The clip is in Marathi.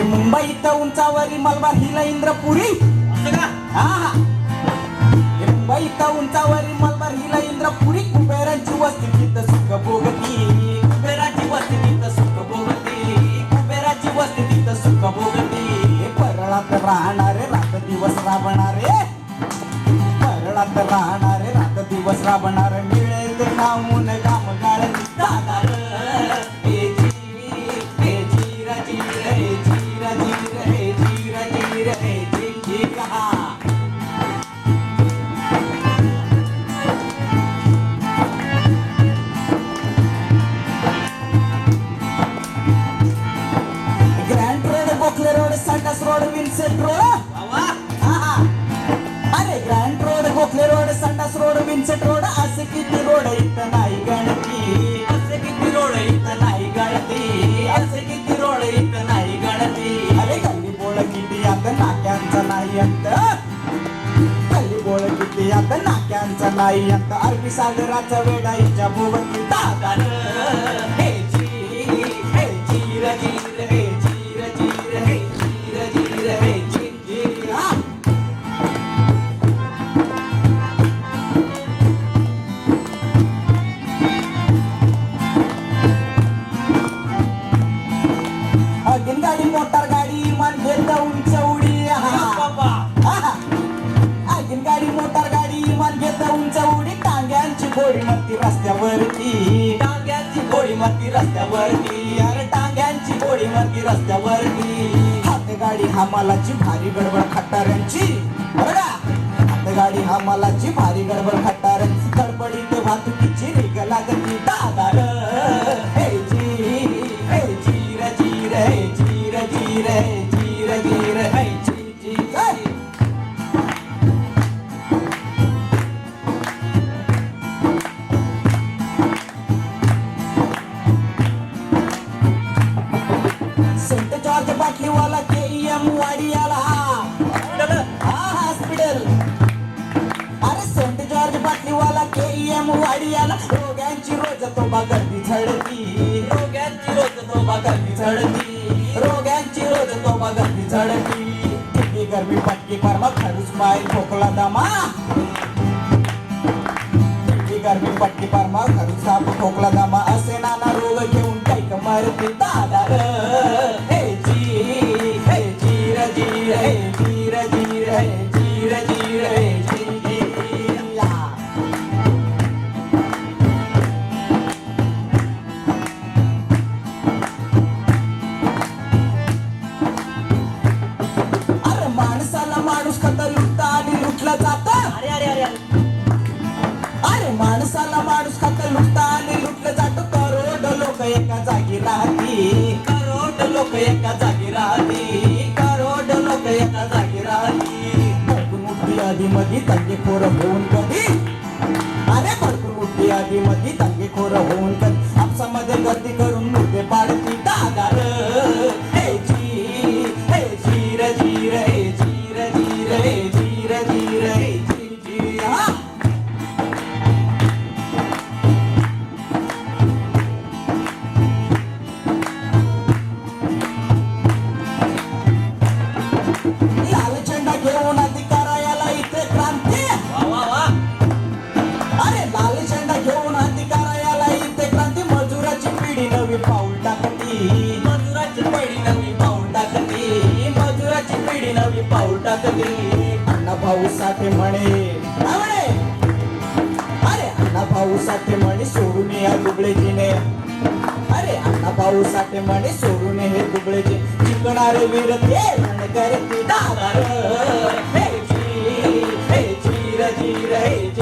मुंबईत उंचावरी मलबार हिला इंद्रपुरी. हा हा. मुंबईत उंचावरी मलबार हिला इंद्रपुरी. कुबेरांची वस्ती तिथं सुख भोगती कुबेराची वस्ती तिथं सुख भोगती कुबेराची वस्ती तिथं सुख भोगती परळात राहणारे रात दिवस राबणारे. परळात राहणारे रात दिवस राबणारे. मिळेल ते नावून road Sandhurst road Vincent road वा हा, अरे grand road Gokhale road Sandhurst road Vincent road असे किती रोड इथं नाही गणती असे किती रोड इथं नाही गणती असे किती रोड इथं नाही गणती अरे गल्ली बोळ किती आता नाक्यांचा नाही अंत गल्ली बोळ किती आता नाक्यांचा नाही अंत अरबी सागराचा वेडा इच्छा भोवती टांग्यांची रस्त्यावरती अरे टांग्यांची गोडी मती रस्त्यावरती. हातगाडी हमालाची भारी गडबड खट्टाऱ्यांची. बरं का हात हमालाची भारी गडबड खटाऱ्यांची गडबडीत वाहतुकीची रेग लागती. दादार हे जी हे जीर जीर हे जीर जीर हे जॉर्ज बाटलीवाला के एम वाडियाला हा. हॉस्पिटल अरे Saint George Batliwala K M वाडियाला रोग्यांची रोज तो गर्दी झडती. रोग्यांची रोज तो गर्दी झडती. रोग्यांची रोज तो गर्दी झडती. किती गरमी पटकी परमा खरूच पाय खोकला दमा. किती गरमी पटकी परमा खरूच खोकला दमा. असे नाना रोग घेऊन कैक मरते दादा आणि लुटलं जात. अरे अरे अरे अरे. माणसाला माणूस खाता लुटता आणि लुटलं जात. करोड लोक एका जागी राहती. करोड लोक एका जागी राहती. करोड लोक एका जागी राहती. भरपूर मोठी आधी होऊन कधी? अरे भरपूर मोठी आधी दंगेखोर होऊन कधी? आपसामध्ये पावसाचे म्हणे. अरे अण्णा पाऊसाचे म्हणे सोडून या दुबळेजीने. अरे अण्णा पाऊसाचे म्हणे सोडून हे दुबळेजी. जिंकणारे वीर ते म्हणकर दादार हे जी हे जी रे जी